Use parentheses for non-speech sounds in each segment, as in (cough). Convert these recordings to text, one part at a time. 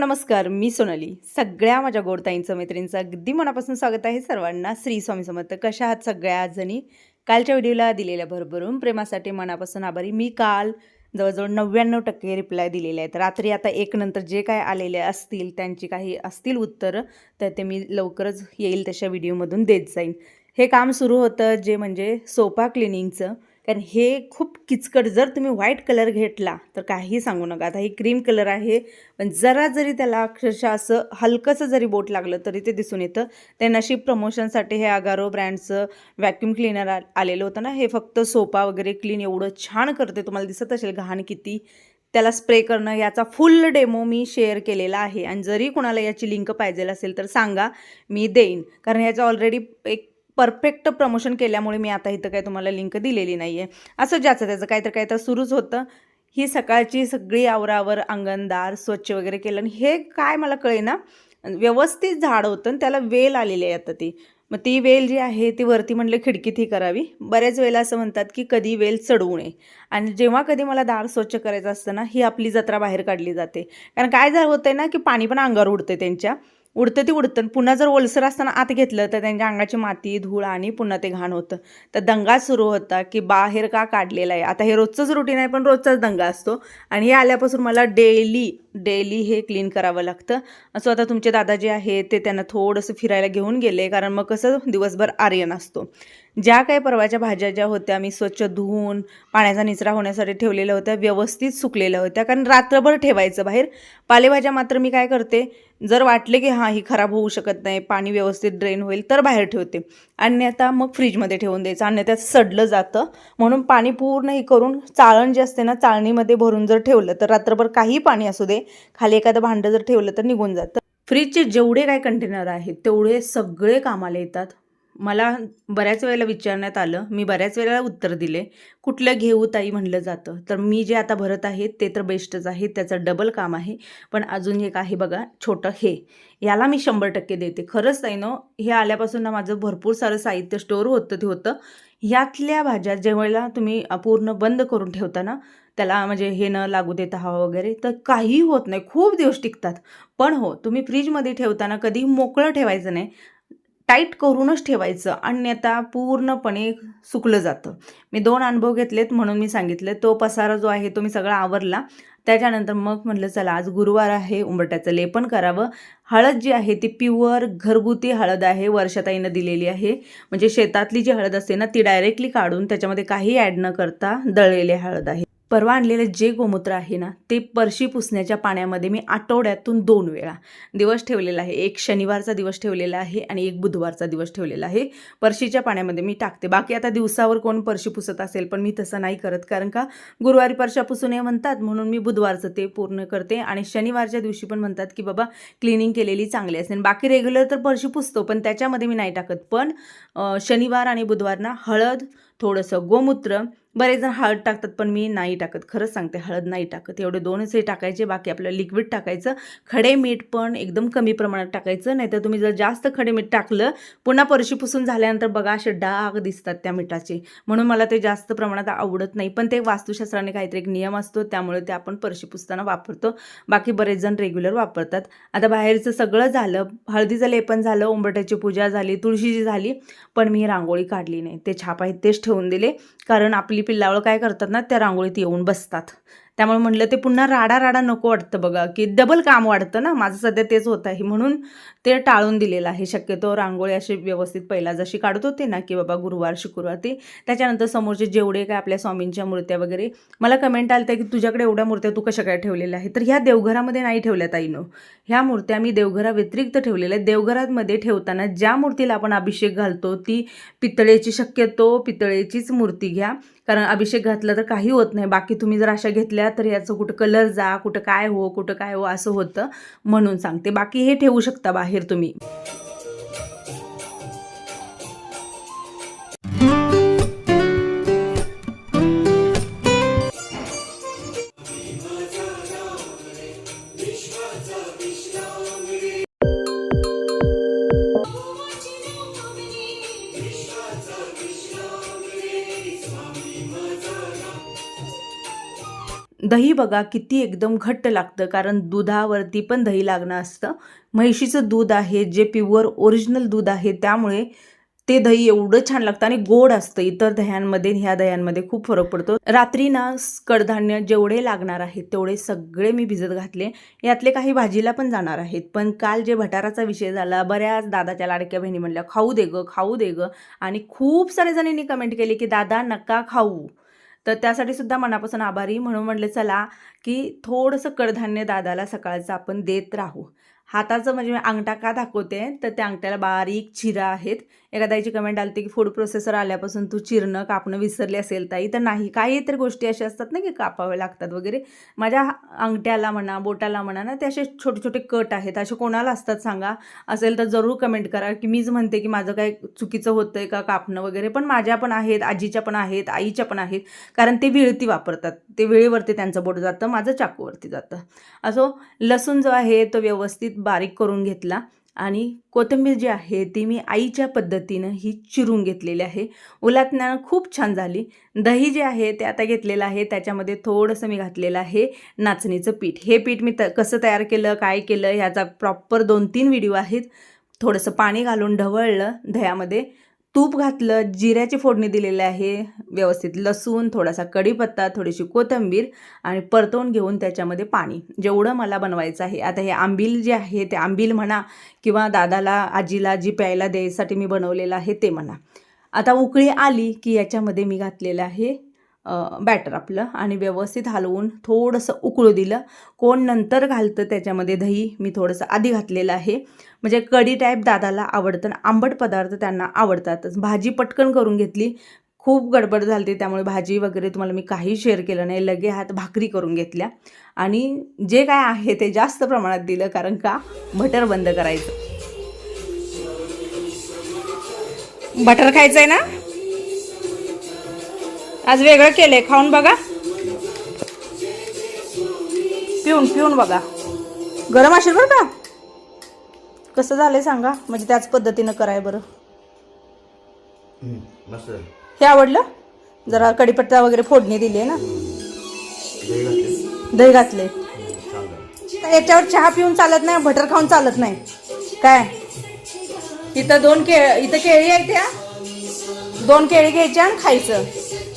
नमस्कार मी सोनाली. सगळ्या माझ्या गोडताईंचं मैत्रिणींचं अगदी मनापासून स्वागत आहे सर्वांना. श्री स्वामी समर्थ कशा आहात सगळ्या जणी कालच्या व्हिडिओला दिलेल्या भरभरून प्रेमासाठी मनापासून आभारी. मी काल जवळजवळ नव्याण्णव टक्के रिप्लाय दिलेले आहेत. रात्री आता एक नंतर जे काय आलेले असतील त्यांची काही असतील उत्तरं तर ते मी लवकरच येईल तशा व्हिडिओमधून देत जाईन. हे काम सुरू होतं जे म्हणजे सोपा क्लिनिंगचं. कारण हे खूप किचकट जर तुम्ही व्हाईट कलर घेतला तर काही सांगू नका. आता हे क्रीम कलर आहे पण जरा जरी त्याला अक्षरशः असं हलकंसं जरी बोट लागलं तरी ते दिसून येतं. ते नशीब प्रमोशनसाठी हे अगारो ब्रँडचं व्हॅक्यूम क्लीनर आलेलं होतं ना हे फक्त सोपा वगैरे क्लीन एवढं छान करते. तुम्हाला दिसत असेल घाण किती. त्याला स्प्रे करणं याचा फुल डेमो मी शेअर केलेला आहे. आणि जरी कोणाला याची लिंक पाहिजे असेल तर सांगा मी देईन. कारण ह्याचं ऑलरेडी एक परफेक्ट प्रमोशन केल्यामुळे मी आता इथं काय तुम्हाला लिंक दिलेली नाही आहे असं ज्याचं त्याचं काय तर काय तर सुरूच होतं. ही सकाळची सगळी आवरावर अंगणदार स्वच्छ वगैरे केलं आणि हे काय मला कळे ना व्यवस्थित झाड होतं आणि त्याला वेल आलेली आहे आता ती. मग ती वेल जी आहे ती वरती म्हटलं खिडकीत ही करावी. बऱ्याच वेळेला असं म्हणतात की कधी वेल चढवू नये. आणि जेव्हा कधी मला दार स्वच्छ करायचं असतं ना ही आपली जत्रा बाहेर काढली जाते. कारण काय झालं होतं ना की पाणी पण अंगावर उडते त्यांच्या. उडतं ते उडतं. पुन्हा जर ओलसर असताना आत घेतलं तर त्यांच्या अंगाची माती धूळ आणि पुन्हा ते घाण होतं. तर दंगा सुरू होता की बाहेर का काढलेला आहे? आता हे रोजचंच रुटीन आहे पण रोजचाच दंगा असतो. आणि हे आल्यापासून मला डेली डेली हे क्लीन करावं लागतं. सो आता तुमचे दादा जे आहे ते त्यांना थोडंसं फिरायला घेऊन गेले कारण मग कसं दिवसभर आर्यन असतो ज्या काही परवाच्या भाज्या ज्या होत्या मी स्वच्छ धुवून पाण्याचा निचरा होण्यासाठी ठेवलेल्या होत्या व्यवस्थित सुकलेल्या होत्या कारण रात्रभर ठेवायचं बाहेर. पालेभाज्या मात्र मी काय करते जर वाटले की हां ही खराब होऊ शकत नाही पाणी व्यवस्थित ड्रेन होईल तर बाहेर ठेवते. अन्यथा मग फ्रीजमध्ये ठेवून द्यायचं अन्यथा सडलं जातं. म्हणून पाणी पूर्ण हे करून चाळण जे असते ना चाळणीमध्ये भरून जर ठेवलं तर रात्रभर काही पाणी असू दे खाली एखादं भांडं जर ठेवलं तर निघून जातं. फ्रीजचे जेवढे काय कंटेनर आहेत तेवढे सगळे कामाला येतात. मला बऱ्याच वेळेला विचारण्यात आलं मी बऱ्याच वेळेला उत्तर दिले. कुठलं घेऊ ताई म्हणलं जातं. तर मी जे आता भरत आहे ते तर बेस्टच आहे त्याचं डबल काम आहे. पण अजून एक आहे बघा छोटं हे. याला मी शंभर टक्के देते. खरंच ताई नो हे आल्यापासून ना माझं भरपूर सारं साहित्य स्टोअर होतं ते होतं. यातल्या भाज्या जेव्हा तुम्ही पूर्ण बंद करून ठेवता ना त्याला म्हणजे हे न लागू देता हवा वगैरे तर काही होत नाही. खूप दिवस टिकतात. पण हो तुम्ही फ्रीजमध्ये ठेवताना कधी मोकळं ठेवायचं नाही. टाईट करूनच ठेवायचं. अन्यथा पूर्णपणे सुकलं जातं. मी दोन अनुभव घेतलेत म्हणून मी सांगितलं. तो पसारा जो आहे तो मी सगळा आवरला. त्याच्यानंतर मग म्हटलं चला आज गुरुवार आहे उंबरट्याचं लेपन करावं. हळद जी आहे ती प्युअर घरगुती हळद आहे वर्षाताईनं दिलेली आहे. म्हणजे शेतातली जी हळद असते ना ती डायरेक्टली काढून त्याच्यामध्ये काही ॲड न करता दळलेली हळद आहे. परवा आणलेले जे गोमूत्र आहे ना ते परशी पुसण्याच्या पाण्यामध्ये मी आठवड्यातून दोन वेळा दिवस ठेवलेला आहे. एक शनिवारचा दिवस ठेवलेला आहे आणि एक बुधवारचा दिवस ठेवलेला आहे. परशीच्या पाण्यामध्ये मी टाकते. बाकी आता दिवसावर कोण परशी पुसत असेल पण मी तसं नाही करत. कारण का? गुरुवारी परशा पुसू नये म्हणतात म्हणून मी बुधवारचं ते पूर्ण करते. आणि शनिवारच्या दिवशी पण म्हणतात की बाबा क्लिनिंग केलेली चांगली असेल बाकी रेग्युलर तर परशी पुसतो पण त्याच्यामध्ये मी नाही टाकत. पण शनिवार आणि बुधवारना हळद थोडंसं गोमूत्र. बरेच जण हळद टाकतात पण मी नाही टाकत. खरंच सांगते हळद नाही टाकत. एवढे दोनच हे टाकायचे बाकी आपलं लिक्विड टाकायचं. खडे मीठ पण एकदम कमी प्रमाणात टाकायचं नाहीतर तुम्ही जर जास्त खडे मीठ टाकलं पुन्हा परशी पुसून झाल्यानंतर बघा असे डाग दिसतात त्या मिठाचे. म्हणून मला ते जास्त प्रमाणात आवडत नाही. पण ते वास्तुशास्त्राने काहीतरी एक नियम असतो त्यामुळे ते आपण परशी पुसताना वापरतो. बाकी बरेच जण रेग्युलर वापरतात. आता बाहेरचं सगळं झालं हळदीचं लेपन झालं उंबरट्याची पूजा झाली तुळशीची झाली पण मी रांगोळी काढली नाही. ते छाप आहेत तेच ठेवून दिले. कारण आपली पिल्लावळ काय करतात ना त्या रांगोळीत येऊन बसतात. त्यामुळे म्हटलं ते पुन्हा राडा राडा नको वाटतं बघा की डबल काम वाढतं ना. माझं सध्या तेच होत आहे. म्हणून ते टाळून दिलेलं आहे. शक्यतो रांगोळी अशी व्यवस्थित पहिला जशी काढत होते ना की बाबा गुरुवार शुक्रवार ते. त्याच्यानंतर समोरचे जेवढे काय आपल्या स्वामींच्या मूर्त्या वगैरे मला कमेंट आलं की तुझ्याकडे एवढ्या मूर्त्या तू कशा काय ठेवलेल्या आहेत? तर ह्या देवघरामध्ये नाही ठेवल्या ताईनं. ह्या मूर्त्या मी देवघरा व्यतिरिक्त ठेवलेल्या आहेत. देवघरामध्ये ठेवताना ज्या मूर्तीला आपण अभिषेक घालतो ती पितळेची शक्यतो पितळेचीच मूर्ती घ्या. कारण अभिषेक घातला तर काही होत नाही. बाकी तुम्ही जर अशा घेतल्या तर याचं कुठं कलर जा कुठं काय हो कुठं काय हो असं होतं म्हणून सांगते. बाकी हे ठेवू शकता बाहेर तुम्ही. दही बघा किती एकदम घट्ट लागतं कारण दुधावरती पण दही लागणं असतं. म्हैशीचं दूध आहे जे प्युअर ओरिजिनल दूध आहे त्यामुळे ते दही एवढं छान लागतं आणि गोड असतं. इतर दह्यांमध्ये ह्या दह्यांमध्ये खूप फरक पडतो. रात्री ना कडधान्य जेवढे लागणार आहेत तेवढे सगळे मी भिजत घातले. यातले काही भाजीला पण जाणार आहेत. पण काल जे भटाराचा विषय झाला बऱ्याच दादाच्या लाडक्या बहिणी म्हणल्या खाऊ दे ग खाऊ दे ग. आणि खूप सारे जणांनी कमेंट केली की दादा नका खाऊ. तर त्यासाठी सुद्धा मनापासून आभारी. म्हणून म्हटलं चला की थोडंसं कडधान्य दादाला सकाळचं आपण देत राहू. हाताचं म्हणजे मी अंगठा का दाखवते? तर त्या अंगठ्याला बारीक चिरा आहेत. एखाद्याची कमेंट आली होती की फूड प्रोसेसर आल्यापासून तू चिरणं कापणं विसरली असेल ताई. तर नाही काही तर गोष्टी अशा असतात ना की कापावे लागतात वगैरे. माझ्या अंगठ्याला म्हणा बोटाला म्हणा ना ते असे छोटे छोटे कट आहेत. असे कोणाला असतात सांगा. असेल तर जरूर कमेंट करा की मीच म्हणते की माझं काय चुकीचं होतं आहे का कापणं वगैरे. पण माझ्या पण आहेत आजीच्या पण आहेत आईच्या पण आहेत. कारण ते विळती वापरतात. ते वेळेवरती त्यांचं बोट जातं माझं चाकूवरती जातं. असो लसूण जो आहे तो व्यवस्थित बारीक करून घेतला. आणि कोथिंबीर जी आहे ती मी आईच्या पद्धतीनं ही चिरून घेतलेली आहे. उलातण्यानं खूप छान झाली. दही जे आहे ते आता घेतलेलं आहे. त्याच्यामध्ये थोडंसं मी घातलेलं आहे नाचणीचं पीठ. हे पीठ मी त कसं तयार केलं काय केलं ह्याचा प्रॉपर दोन तीन व्हिडिओ आहेत. थोडंसं पाणी घालून ढवळलं दह्यामध्ये. तूप घातलं जिऱ्याची फोडणी दिलेली आहे व्यवस्थित लसूण थोडासा कढीपत्ता थोडीशी कोथिंबीर आणि परतवून घेऊन त्याच्यामध्ये पाणी. जेवढं मला बनवायचं आहे आता हे आंबील जे आहे ते आंबील म्हणा किंवा दादाला आजीला जी प्यायला द्यायसाठी मी बनवलेलं आहे ते म्हणा. आता उकळी आली की याच्यामध्ये मी घातलेलं आहे बॅटर आपलं आणि व्यवस्थित हलवून थोडंसं उकळू दिलं. कोण नंतर घालतं त्याच्यामध्ये दही मी थोडंसं आधी घातलेलं आहे. म्हणजे कढी टाईप दादाला आवडतं आंबट पदार्थ त्यांना आवडतातच. भाजी पटकन करून घेतली. खूप गडबड झाली त्यामुळे भाजी वगैरे तुम्हाला मी काही शेअर केलं नाही. लगे हात भाकरी करून घेतल्या. आणि जे काय आहे ते जास्त प्रमाणात दिलं कारण का? बटर बंद करायचं. बटर खायचं आहे ना? आज वेगळं केलंय खाऊन बघा. पिऊन पिऊन बघा. गरम असेल बरं का? कसं झालंय सांगा? म्हणजे त्याच पद्धतीनं कराय बरं. हे आवडलं? जरा कढीपत्ता वगैरे फोडणी दिली आहे ना? दही घातले. याच्यावर चहा पिऊन चालत नाही बटर खाऊन चालत नाही. काय? इथं दोन केळ इथं केळी आहे त्या. दोन केळी घ्यायच्या आणि खायचं.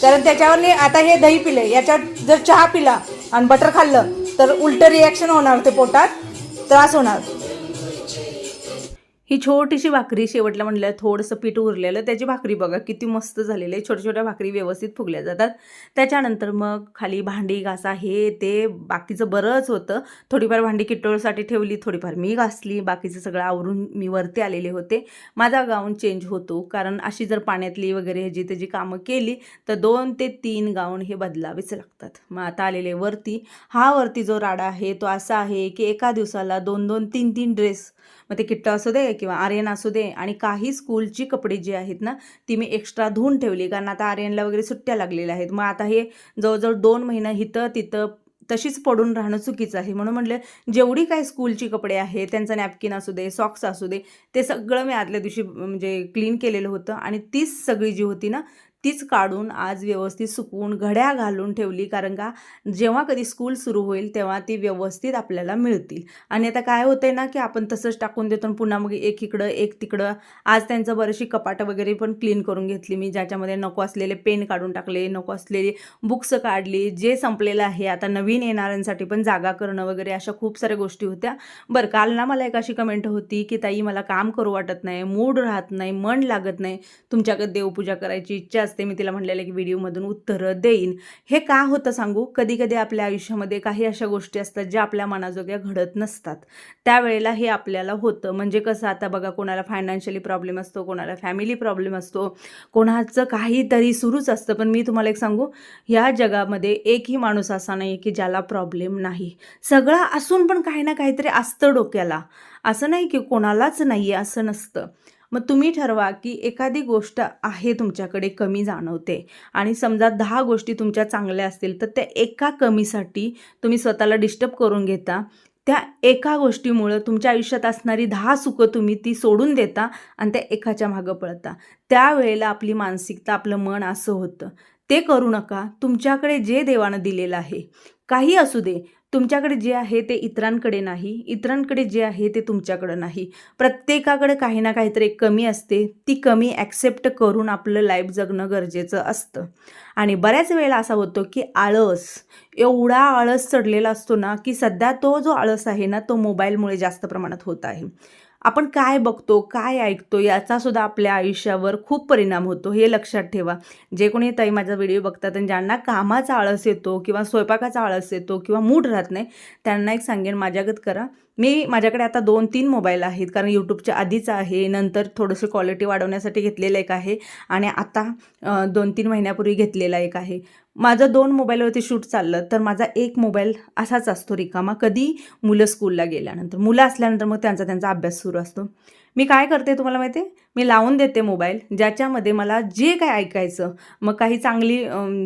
कारण त्याच्यावर आता हे दही पिले याच्यावर जर चहा पिला आणि बटर खाल्लं तर उलट रिॲक्शन होणार ते पोटात त्रास होणार. ही छोटीशी भाकरी शेवटला म्हणलं थोडंसं पीठ उरलेलं त्याची भाकरी बघा किती मस्त झालेली आहे. छोट्या छोट्या भाकरी व्यवस्थित फुगल्या जातात. त्याच्यानंतर मग खाली भांडी घासा हे ते बाकीचं बरंच होतं. थोडीफार भांडी किट्टोळसाठी ठेवली थोडीफार मी घासली बाकीचं सगळं आवरून मी वरती आलेले होते. माझा गाऊन चेंज होतो कारण अशी जर पाण्यातली वगैरे ह्याची त्याची कामं केली तर दोन ते तीन गाऊन हे बदलावेच लागतात. मग आता आलेले वरती. हा वरती जो राडा आहे तो असा आहे की एका दिवसाला दोन दोन तीन तीन ड्रेस मग ते किट्ट असू दे किंवा आर्यन असू दे आणि काही स्कूलची कपडे जी आहेत ना ती मी एक्स्ट्रा धुवून ठेवली. कारण आता आर्यनला वगैरे सुट्ट्या लागलेल्या आहेत. मग आता हे जवळजवळ दोन महिना इथं तिथं तशीच पडून राहणं चुकीचं आहे. म्हणून म्हटलं जेवढी काही स्कूलची कपडे आहेत त्यांचा नॅपकिन असू दे सॉक्स असू दे ते सगळं मी आदल्या दिवशी म्हणजे क्लीन केलेलं होतं. आणि तीच सगळी जी होती ना तीच काढून आज व्यवस्थित सुकवून घड्या घालून ठेवली. कारण का जेव्हा कधी स्कूल सुरू होईल तेव्हा ती व्यवस्थित आपल्याला मिळतील. आणि आता काय होतंय ना की आपण तसंच टाकून देतो आणि पुन्हा मग एक इकडं एक तिकडं. आज त्यांचं बरीचशी कपाटं वगैरे पण क्लीन करून घेतली मी ज्याच्यामध्ये नको असलेले पेन काढून टाकले नको असलेली बुक्स काढली जे संपलेलं आहे. आता नवीन येणाऱ्यांसाठी पण जागा करणं वगैरे अशा खूप साऱ्या गोष्टी होत्या. बरं काल ना मला एक अशी कमेंट होती की ताई मला काम करू वाटत नाही मूड राहत नाही मन लागत नाही. तुमच्याकडे देवपूजा करायची इच्छा असते मी तिला म्हणलेलं की व्हिडिओमधून उत्तरं देईन. हे का होतं सांगू? कधी कधी आपल्या आयुष्यामध्ये काही अशा गोष्टी असतात ज्या आपल्या मनाजोग्या घडत नसतात. त्यावेळेला हे आपल्याला होतं. म्हणजे कसं आता बघा कोणाला फायनान्शियली प्रॉब्लेम असतो कोणाला फॅमिली प्रॉब्लेम असतो कोणाचं काहीतरी सुरूच असतं. पण मी तुम्हाला एक सांगू ह्या जगामध्ये एकही माणूस असा नाही की ज्याला प्रॉब्लेम नाही. सगळा असून पण काही ना काहीतरी असतं डोक्याला. असं नाही की कोणालाच नाही आहे असं नसतं. मग तुम्ही ठरवा की एखादी गोष्ट आहे तुमच्याकडे कमी जाणवते. आणि समजा दहा गोष्टी तुमच्या चांगल्या असतील तर त्या एका कमीसाठी तुम्ही स्वतःला डिस्टर्ब करून घेता. त्या एका गोष्टीमुळं तुमच्या आयुष्यात असणारी दहा सुखं तुम्ही ती सोडून देता आणि त्या एकाच्या मागं पळता. त्यावेळेला आपली मानसिकता आपलं मन असं होतं. ते करू नका. तुमच्याकडे जे देवानं दिलेलं आहे काही असू दे. तुमच्याकडे जे आहे ते इतरांकडे नाही इतरांकडे जे आहे ते तुमच्याकडे नाही. प्रत्येकाकडे काही ना काहीतरी एक कमी असते. ती कमी ॲक्सेप्ट करून आपलं लाईफ जगणं गरजेचं असतं. आणि बऱ्याच वेळेला असा होतो की आळस एवढा आळस चढलेला असतो ना की सध्या तो जो आळस आहे ना तो मोबाईलमुळे जास्त प्रमाणात होत आहे. आपण काय बघतो काय ऐकतो याचा सुद्धा आपल्या आयुष्यावर खूप परिणाम होतो हे लक्षात ठेवा. जे कोणी ताई माझा व्हिडिओ बघतात आणि ज्यांना कामाचा आळस येतो किंवा स्वयंपाकाचा आळस येतो किंवा मूड राहत नाही त्यांना एक सांगेन माझ्यागत करा. मी माझ्याकडे आता दोन तीन मोबाईल आहेत कारण यूट्यूबच्या आधीच आहे नंतर थोडंसं क्वालिटी वाढवण्यासाठी घेतलेलं एक आहे आणि आता दोन तीन महिन्यापूर्वी घेतलेला एक आहे. माझं दोन मोबाईलवरती शूट चाललं तर माझा एक मोबाईल असाच असतो रिकामा कधी मुलं स्कूलला गेल्यानंतर. मुलं असल्यानंतर मग त्यांचा त्यांचा अभ्यास सुरू असतो. मी काय करते तुम्हाला माहिती आहे? मी लावून देते मोबाईल ज्याच्यामध्ये मला जे काय ऐकायचं मग काही चांगली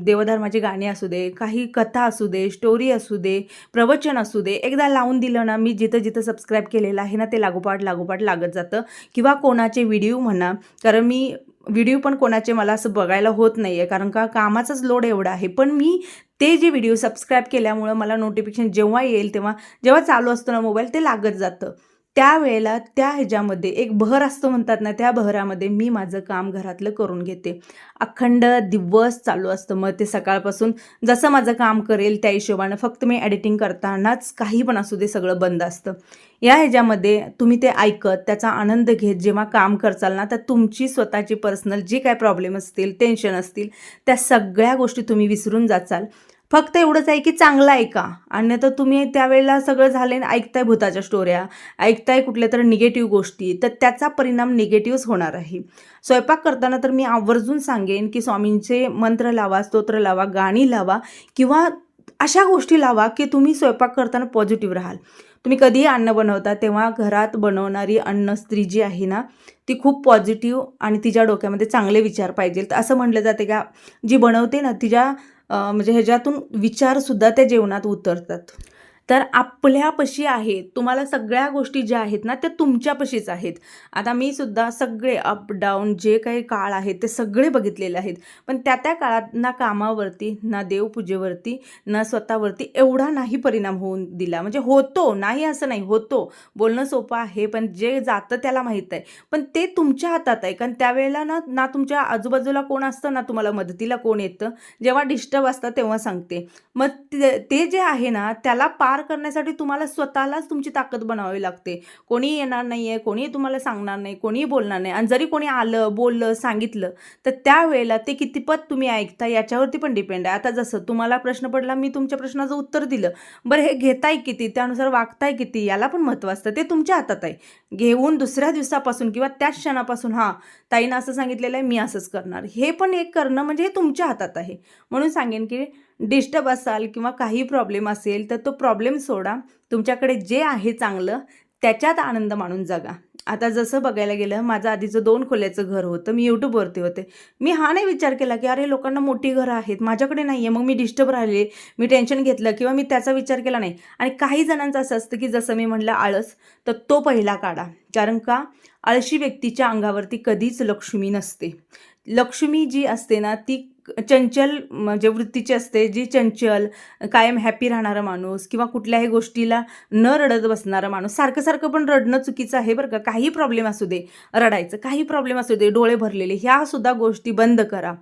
देवधर्माची गाणी असू दे काही कथा असू दे स्टोरी असू दे प्रवचन असू दे एकदा लावून दिलं ना मी जिथं जिथं सबस्क्राईब केलेलं आहे ना ते लागोपाठ लागोपाठ लागत जातं. किंवा कोणाचे व्हिडिओ म्हणा कारण मी व्हिडिओ पण कोणाचे मला असं बघायला होत नाही आहे कारण का कामाचाच लोड एवढा आहे. पण मी ते जे व्हिडिओ सबस्क्राईब केल्यामुळं मला नोटिफिकेशन जेव्हा येईल तेव्हा जेव्हा चालू असतो ना मोबाईल ते लागत जातं. त्यावेळेला त्या ह्याच्यामध्ये एक बहर असतो म्हणतात ना त्या बहरामध्ये मी माझं काम घरातलं करून घेते. अखंड दिवस चालू असतं. मग ते सकाळपासून जसं माझं काम करेल त्या हिशोबानं फक्त मी एडिटिंग करतानाच काही पण असू दे सगळं बंद असतं. या ह्याच्यामध्ये तुम्ही ते ऐकत त्याचा आनंद घेत जेव्हा काम करचाल ना तर तुमची स्वतःची पर्सनल जे काय प्रॉब्लेम असतील टेन्शन असतील त्या सगळ्या गोष्टी तुम्ही विसरून जाचाल. फक्त एवढंच आहे की चांगलं ऐका अन्यथा तुम्ही त्यावेळेला सगळं झाले ऐकताय भूताच्या स्टोऱ्या ऐकताय कुठल्या तर निगेटिव्ह गोष्टी तर त्याचा परिणाम निगेटिव्हच होणार आहे. स्वयंपाक करताना तर मी आवर्जून सांगेन की स्वामींचे मंत्र लावा स्तोत्र लावा गाणी लावा किंवा अशा गोष्टी लावा की तुम्ही स्वयंपाक करताना पॉझिटिव्ह राहाल. तुम्ही कधीही अन्न बनवता तेव्हा घरात बनवणारी अन्न स्त्री जी आहे ना ती खूप पॉझिटिव्ह आणि तिच्या डोक्यामध्ये चांगले विचार पाहिजे तर असं म्हटलं जाते का? जी बनवते ना तिच्या म्हणजे ह्याच्यातून विचारसुद्धा त्या जेवणात उतरतात. तर आपल्यापाशी आहे तुम्हाला सगळ्या गोष्टी ज्या आहेत ना त्या तुमच्यापाशीच आहेत. आता मी सुद्धा सगळे अप डाऊन जे काही काळ आहेत ते सगळे बघितलेले आहेत. पण त्या त्या काळात ना कामावरती ना देवपूजेवरती ना स्वतःवरती एवढा नाही परिणाम होऊन दिला. म्हणजे होतो नाही असं नाही होतो. बोलणं सोपं आहे पण जे जातं त्याला माहीत आहे. पण ते तुमच्या हातात आहे. कारण त्यावेळेला ना ना तुमच्या आजूबाजूला कोण असतं ना तुम्हाला मदतीला कोण येतं. जेव्हा डिस्टर्ब असतं तेव्हा सांगते. मग ते ते जे आहे ना त्याला पार करण्यासाठी तुम्हाला स्वतःलाच तुमची ताकद बनवावी लागते. कोणी येणार नाही आहे कोणी तुम्हाला सांगणार नाही कोणी बोलणार नाही. आणि जरी कोणी आलं बोललं सांगितलं तर त्यावेळेला ते कितीपत तुम्ही ऐकता याच्यावरती पण डिपेंड आहे. आता जसं तुम्हाला प्रश्न पडला मी तुमच्या प्रश्नाचं उत्तर दिलं. बरं हे घेताय किती? त्यानुसार वागताय किती? याला पण महत्त्व असतं. ते तुमच्या हातात आहे. घेऊन दुसऱ्या दिवसापासून किंवा त्याच क्षणापासून हां ताईनं असं सांगितलेलं आहे मी असंच करणार. हे पण एक करणं म्हणजे हे तुमच्या हातात आहे. म्हणून सांगेन की डिस्टर्ब असाल किंवा काही प्रॉब्लेम असेल तर तो प्रॉब्लेम सोडा. तुमच्याकडे जे आहे चांगलं त्याच्यात आनंद मानून जगा. आता जसं बघायला गेलं माझं आधीचं दोन खोल्याचं घर होतं मी यूट्यूबवरती होते. मी हा नाही विचार केला की अरे लोकांना मोठी घरं आहेत माझ्याकडे नाही आहे मग मी डिस्टर्ब राहिले मी टेन्शन घेतलं किंवा मी त्याचा विचार केला नाही. आणि काही जणांचं असं असतं की जसं मी म्हटलं आळस तर तो पहिला काढा. कारण का? आळशी व्यक्तीच्या अंगावरती कधीच लक्ष्मी नसते. लक्ष्मी जी असते ना ती चंचल म्हणजे वृत्तीची असते जी चंचल कायम हॅपी राहणारा माणूस किंवा कुठल्याही गोष्टीला न रडत बसणारा माणूस सारखं सारखं पण रडणं चुकीचं आहे बरं का. काही प्रॉब्लेम असू दे रडायचं काही प्रॉब्लेम असू दे डोळे भरलेले ह्या सुद्धा गोष्टी बंद करा.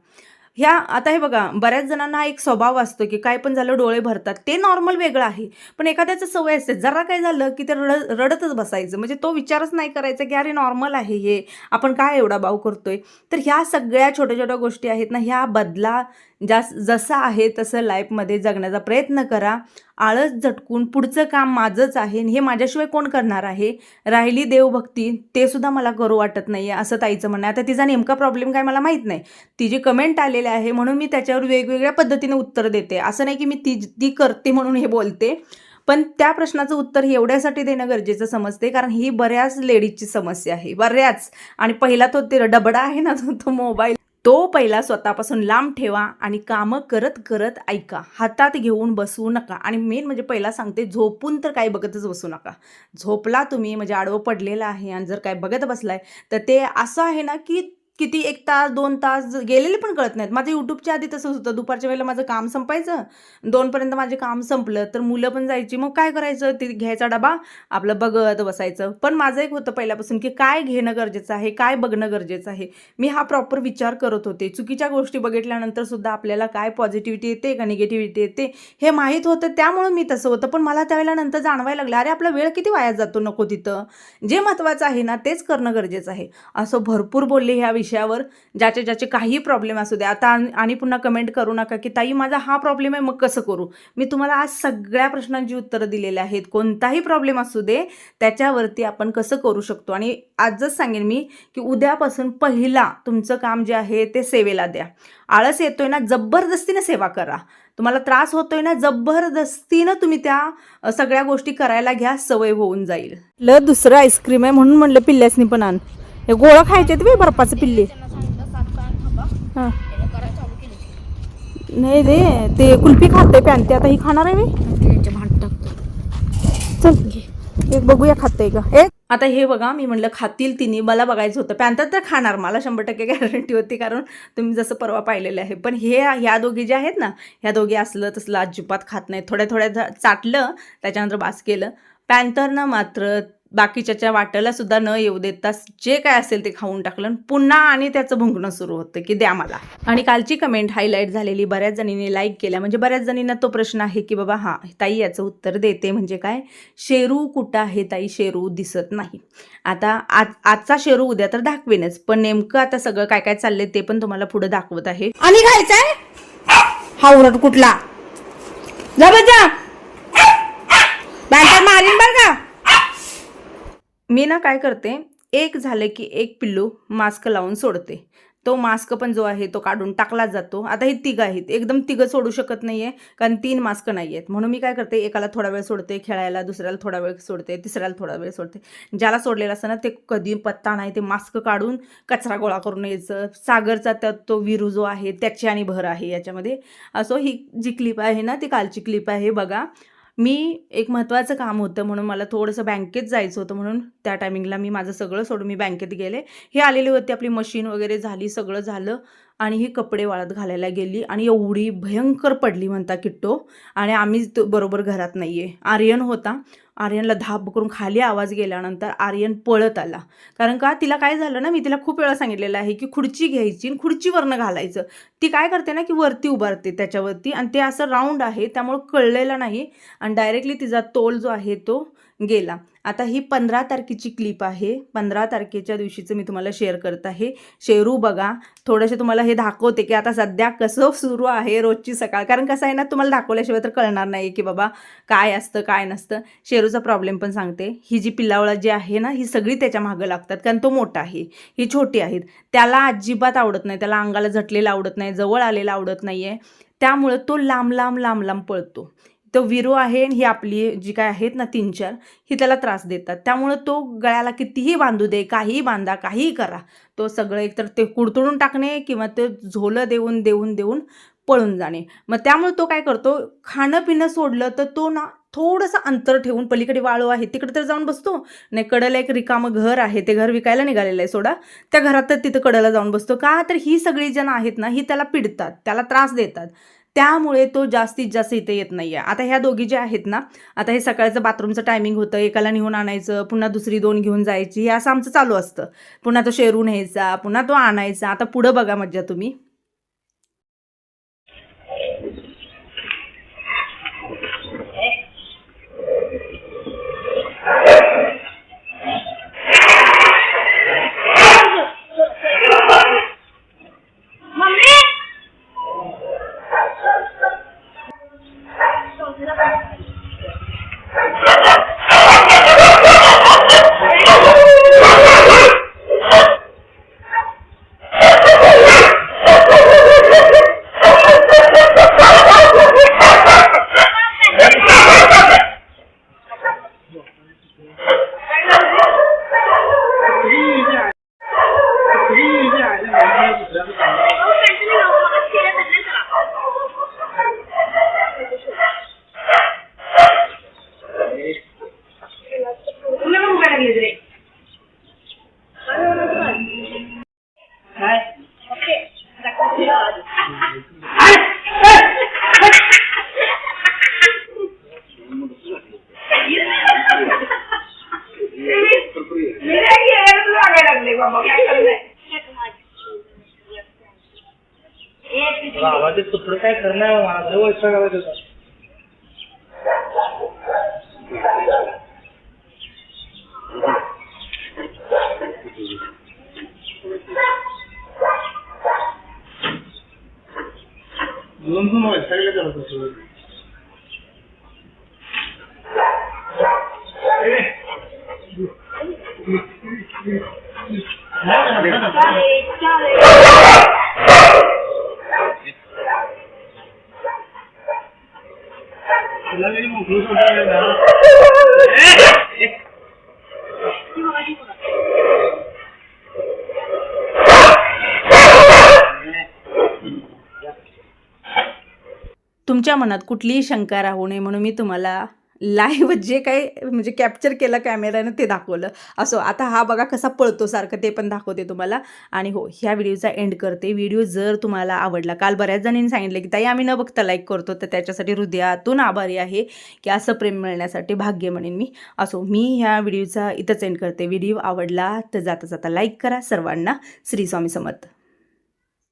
ह्या आता हे बघा बऱ्याच जणांना हा एक स्वभाव असतो की काय पण झालं डोळे भरतात. ते नॉर्मल वेगळं आहे. पण एखाद्याचं सवय असते. जरा काय झालं की ते रड रडतच बसायचं. म्हणजे तो विचारच नाही करायचा की अरे नॉर्मल आहे हे. आपण काय एवढा भाव करतोय? तर ह्या सगळ्या छोट्या छोट्या गोष्टी आहेत ना ह्या बदला जास जसं आहे तसं लाईफमध्ये जगण्याचा प्रयत्न करा. आळस झटकून पुढचं काम माझंच आहे आणि हे माझ्याशिवाय कोण करणार आहे? राहिली देवभक्ती ते सुद्धा मला करू वाटत नाही आहे असं ताईचं म्हणणं आहे. आता तिचा नेमका प्रॉब्लेम काय मला माहीत नाही. तिची कमेंट आलेले आहे म्हणून मी त्याच्यावर वेगवेगळ्या पद्धतीने उत्तर देते. असं नाही की मी ती ती करते म्हणून हे बोलते पण त्या प्रश्नाचं उत्तर हे एवढ्यासाठी देणं गरजेचं समजते कारण ही बऱ्याच लेडीजची समस्या आहे. बऱ्याच. आणि पहिला तो ते डबडा आहे ना तो मोबाईल तो पहिला स्वतःपासून लांब ठेवा आणि कामं करत करत ऐका. हातात घेऊन बसू नका. आणि मेन म्हणजे पहिला सांगते झोपून तर काही बघतच बसू नका. झोपला तुम्ही म्हणजे आडवं पडलेलं आहे आणि जर काय बघत बसलाय तर ते असं आहे ना की किती एक तास दोन तास गेलेले पण कळत नाहीत. माझं यूट्यूबच्या आधी तसंच होतं. दुपारच्या वेळेला माझं काम संपायचं. दोनपर्यंत माझे काम संपलं तर मुलं पण जायची. मग काय करायचं? ते घ्यायचा डबा आपलं बघत बसायचं. पण माझं एक होतं पहिल्यापासून की काय घेणं गरजेचं आहे काय बघणं गरजेचं आहे. मी हा प्रॉपर विचार करत होते. चुकीच्या गोष्टी बघितल्यानंतर सुद्धा आपल्याला काय पॉझिटिव्हिटी येते का निगेटिव्हिटी येते हे माहीत होतं. त्यामुळं मी तसं होतं. पण मला त्यावेळेला नंतर जाणवायला लागलं अरे आपला वेळ किती वाया जातो नको तिथं. जे महत्त्वाचं आहे ना तेच करणं गरजेचं आहे. असं भरपूर बोलले ह्या विषयावर ज्याचे ज्याचे काही प्रॉब्लेम असू दे. आता आणि- पुन्हा कमेंट करू नका की ताई माझा हा प्रॉब्लेम आहे मग कसं करू? मी तुम्हाला आज सगळ्या प्रश्नांची उत्तरं दिलेली आहेत. कोणताही प्रॉब्लेम असू दे त्याच्यावरती आपण कसं करू शकतो? आणि आजच सांगेन मी की उद्यापासून पहिला तुमचं काम जे आहे ते सेवेला द्या. आळस येतोय ना जबरदस्तीनं सेवा करा. तुम्हाला त्रास होतोय ना जबरदस्तीनं तुम्ही त्या सगळ्या गोष्टी करायला घ्या सवय होऊन जाईल. ल दुसरं आईस्क्रीम आहे म्हणून म्हणलं पिल्ल्यासनी पण आण. हे गोळा खायचे ते बर्फाचे पिल्ले. हां. नाही रे ते कुल्फी खाते पॅन ते आता ही खाणार आहे मी. चल एक बघूया खाते का. एक आता हे बघा मी म्हणलं खातील तिने मला बघायचं होतं. पॅन्थर तर खाणार मला शंभर टक्के गॅरंटी होती कारण तुम्ही जसं परवा पाहिलेलं आहे. पण हे ह्या दोघी ज्या आहेत ना ह्या दोघी असलं तसलं अजिबात खात नाही थोड्या थोड्या चाटलं त्याच्यानंतर बास केलं. पॅन्थरनं मात्र बाकीच्याच्या वाट्याला सुद्धा न येऊ देता जे काय असेल ते खाऊन टाकलं पुन्हा आणि त्याचं भुंकणं सुरू होतं की द्या मला. आणि कालची कमेंट हायलाईट झालेली बऱ्याच जणींनी लाईक केल्या म्हणजे बऱ्याच जणींना तो प्रश्न आहे की बाबा हां ताई याचं उत्तर देते म्हणजे काय? शेरू कुठं आहे ताई? शेरू दिसत नाही. आता आज आजचा शेरू उद्या तर दाखवेनच पण नेमकं आता सगळं काय काय चाललंय ते पण तुम्हाला पुढे दाखवत आहे. आणि खायचंय? हा उरट कुठला? जा बरं जा. मारीन बरं का? मी ना काय करते एक झालं की एक पिल्लू मास्क लावून सोडते. तो मास्क पण जो आहे तो काढून टाकला जातो. आता हे तिघं आहेत. एकदम तिघं सोडू शकत नाही आहे कारण तीन मास्क नाही आहेत म्हणून मी काय करते एकाला थोडा वेळ सोडते खेळायला दुसऱ्याला थोडा वेळ सोडते तिसऱ्याला थोडा वेळ सोडते. ज्याला सोडलेला असतं ना ते कधी पत्ता नाही ते मास्क काढून कचरा गोळा करून यायचं. सागरचा त्यात तो विरू जो आहे त्याची आणि भर आहे याच्यामध्ये. असो ही जी क्लिप आहे ना ती कालची क्लिप आहे बघा. मी एक महत्त्वाचं काम होतं म्हणून मला थोडंसं बँकेत जायचं होतं म्हणून त्या टायमिंगला मी माझं सगळं सोडून मी बँकेत गेले. हे आलेली होती आपली मशीन वगैरे झाली सगळं झालं. आणि ही कपडे वाळत घालायला गेली आणि एवढी भयंकर पडली म्हणता किट्टो. आणि आम्ही तो बरोबर घरात नाही आहे आर्यन होता. आर्यनला धाप करून खाली आवाज गेल्यानंतर आर्यन पळत आला. कारण का तिला काय झालं ना मी तिला खूप वेळा सांगितलेलं आहे की खुर्ची घ्यायची आणि खुर्चीवरनं घालायचं. ती काय करते ना की वरती उभारते त्याच्यावरती आणि ते असं राऊंड आहे त्यामुळं कळलेलं नाही. आणि डायरेक्टली तिचा तोल जो आहे तो गेला. आता ही पंधरा तारखेची क्लिप आहे. पंधरा तारखेच्या दिवशीचं मी तुम्हाला शेअर करत आहे. शेरू बघा थोडंसं तुम्हाला हे दाखवते की आता सध्या कसं सुरू आहे रोजची सकाळ. कारण कसं आहे ना तुम्हाला दाखवल्याशिवाय तर कळणार नाही की बाबा काय असतं काय नसतं. शेरूचा प्रॉब्लेम पण सांगते. ही जी पिल्लावळा जी आहे ना ही सगळी त्याच्या मागं लागतात. कारण तो मोठा आहे. ही छोटी आहेत. त्याला अजिबात आवडत नाही. त्याला अंगाला झटलेलं आवडत नाही. जवळ आलेलं आवडत नाही आहे त्यामुळं तो लांब लांब लांब लांब पळतो. तो विरो आहे आणि ही आपली जी काय आहेत ना तीन चार ही त्याला त्रास देतात. त्यामुळं तो गळ्याला कितीही बांधू दे काहीही बांधा काहीही करा तो सगळं एकतर ते कुडतुडून टाकणे किंवा ते झोलं देऊन देऊन देऊन पळून जाणे. मग त्यामुळे तो काय करतो खाणं पिणं सोडलं तर तो ना थोडंसं अंतर ठेवून पलीकडे वाळू आहे तिकडे तर जाऊन बसतो. नाही कडला एक रिकामं घर आहे ते घर विकायला निघालेलं आहे सोडा. त्या घरात तर तिथं कडला जाऊन बसतो. का? तर ही सगळी जण आहेत ना ही त्याला पिडतात त्याला त्रास देतात. त्यामुळे तो जास्तीत जास्त इथे येत नाही आहे आता ह्या दोघी ज्या आहेत ना आता हे सकाळचं बाथरूमचं टायमिंग होतं एकाला नेऊन आणायचं पुन्हा दुसरी दोन घेऊन जायची हे असं आमचं चालू असतं. पुन्हा तो शेरू न्यायचा पुन्हा तो आणायचा. आता पुढं बघा मज्जा तुम्ही. बाबा काय करणार आवाज तुकड काय करणार माझं वैसा गावात होता तुमच्या मनात कुठलीही शंका राहू नये म्हणून मी तुम्हाला लाईव्ह (laughs) जे काही म्हणजे कॅप्चर केलं कॅमेऱ्यानं ते दाखवलं. असो आता हा बघा कसा पळतो सारखं ते पण दाखवते तुम्हाला. आणि हो ह्या व्हिडिओचा एंड करते. व्हिडिओ जर तुम्हाला आवडला काल बऱ्याच जणांनी सांगितलं की ताई आम्ही न बघता लाईक करतो तर त्याच्यासाठी हृदयातून आभारी आहे की असं प्रेम मिळण्यासाठी भाग्य म्हणेन मी. असो मी ह्या व्हिडिओचा इथंच एंड करते. व्हिडिओ आवडला तर जाता जाता लाईक करा सर्वांना. श्री स्वामी समर्थ.